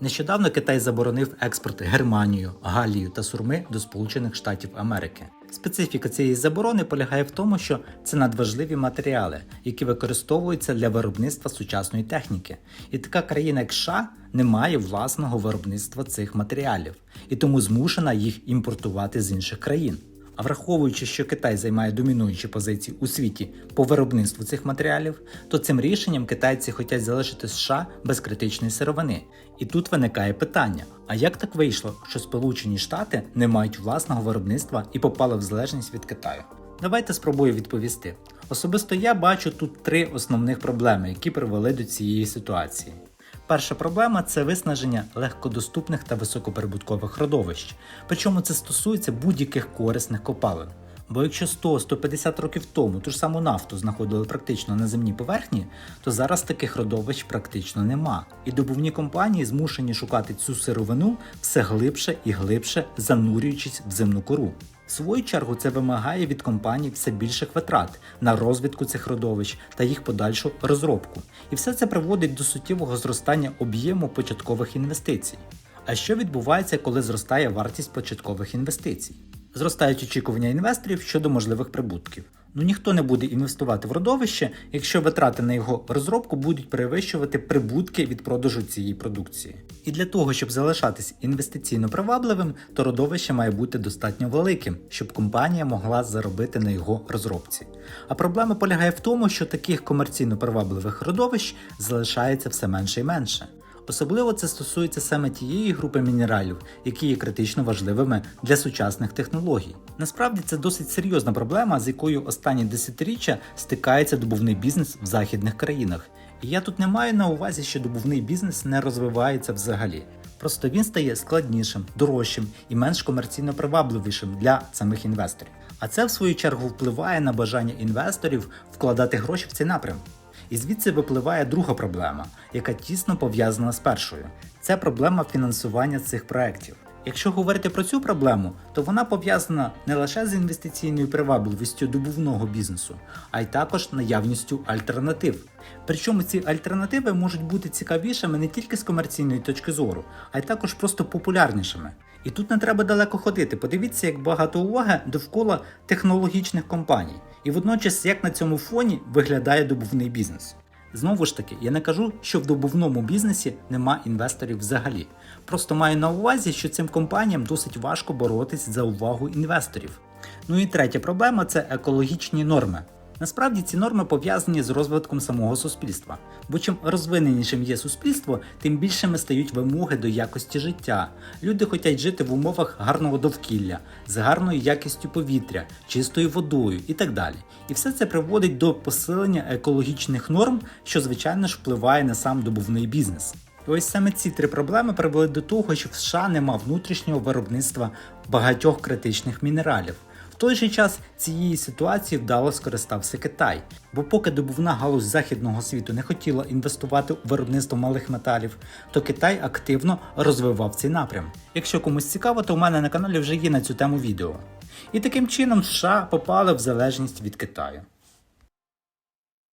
Нещодавно Китай заборонив експорт Германію, Галію та Сурми до Сполучених Штатів Америки. Специфіка цієї заборони полягає в тому, що це надважливі матеріали, які використовуються для виробництва сучасної техніки. І така країна, як США, не має власного виробництва цих матеріалів і тому змушена їх імпортувати з інших країн. А враховуючи, що Китай займає домінуючі позиції у світі по виробництву цих матеріалів, то цим рішенням китайці хочуть залишити США без критичної сировини. І тут виникає питання: а як так вийшло, що Сполучені Штати не мають власного виробництва і попали в залежність від Китаю? Давайте спробую відповісти. Особисто я бачу тут три основних проблеми, які привели до цієї ситуації. Перша проблема це виснаження легкодоступних та високоприбуткових родовищ. Причому це стосується будь-яких корисних копалин. Бо якщо 100-150 років тому ту ж саму нафту знаходили практично на земній поверхні, то зараз таких родовищ практично нема. І добувні компанії змушені шукати цю сировину все глибше і глибше, занурюючись в земну кору. В свою чергу це вимагає від компаній все більших витрат на розвідку цих родовищ та їх подальшу розробку. І все це приводить до суттєвого зростання об'єму початкових інвестицій. А що відбувається, коли зростає вартість початкових інвестицій? Зростають очікування інвесторів щодо можливих прибутків. Ну ніхто не буде інвестувати в родовище, якщо витрати на його розробку будуть перевищувати прибутки від продажу цієї продукції. І для того, щоб залишатись інвестиційно привабливим, то родовище має бути достатньо великим, щоб компанія могла заробити на його розробці. А проблема полягає в тому, що таких комерційно привабливих родовищ залишається все менше і менше. Особливо це стосується саме тієї групи мінералів, які є критично важливими для сучасних технологій. Насправді це досить серйозна проблема, з якою останні десятиріччя стикається добувний бізнес в західних країнах. І я тут не маю на увазі, що добувний бізнес не розвивається взагалі. Просто він стає складнішим, дорожчим і менш комерційно привабливішим для самих інвесторів. А це в свою чергу впливає на бажання інвесторів вкладати гроші в цей напрям. І звідси випливає друга проблема, яка тісно пов'язана з першою. Це проблема фінансування цих проєктів. Якщо говорити про цю проблему, то вона пов'язана не лише з інвестиційною привабливістю добувного бізнесу, а й також наявністю альтернатив. Причому ці альтернативи можуть бути цікавішими не тільки з комерційної точки зору, а й також просто популярнішими. І тут не треба далеко ходити. Подивіться, як багато уваги довкола технологічних компаній, і водночас як на цьому фоні виглядає добувний бізнес. Знову ж таки, я не кажу, що в добувному бізнесі нема інвесторів взагалі. Просто маю на увазі, що цим компаніям досить важко боротись за увагу інвесторів. Ну і третя проблема це екологічні норми. Насправді ці норми пов'язані з розвитком самого суспільства. Бо чим розвиненішим є суспільство, тим більшими стають вимоги до якості життя. Люди хочуть жити в умовах гарного довкілля, з гарною якістю повітря, чистою водою і так далі. І все це приводить до посилення екологічних норм, що звичайно ж впливає на сам добувний бізнес. І ось саме ці три проблеми привели до того, що в США нема внутрішнього виробництва багатьох критичних мінералів. В той же час цієї ситуації вдало скористався Китай, бо поки добувна галузь західного світу не хотіла інвестувати у виробництво малих металів, то Китай активно розвивав цей напрям. Якщо комусь цікаво, то у мене на каналі вже є на цю тему відео. І таким чином США попали в залежність від Китаю.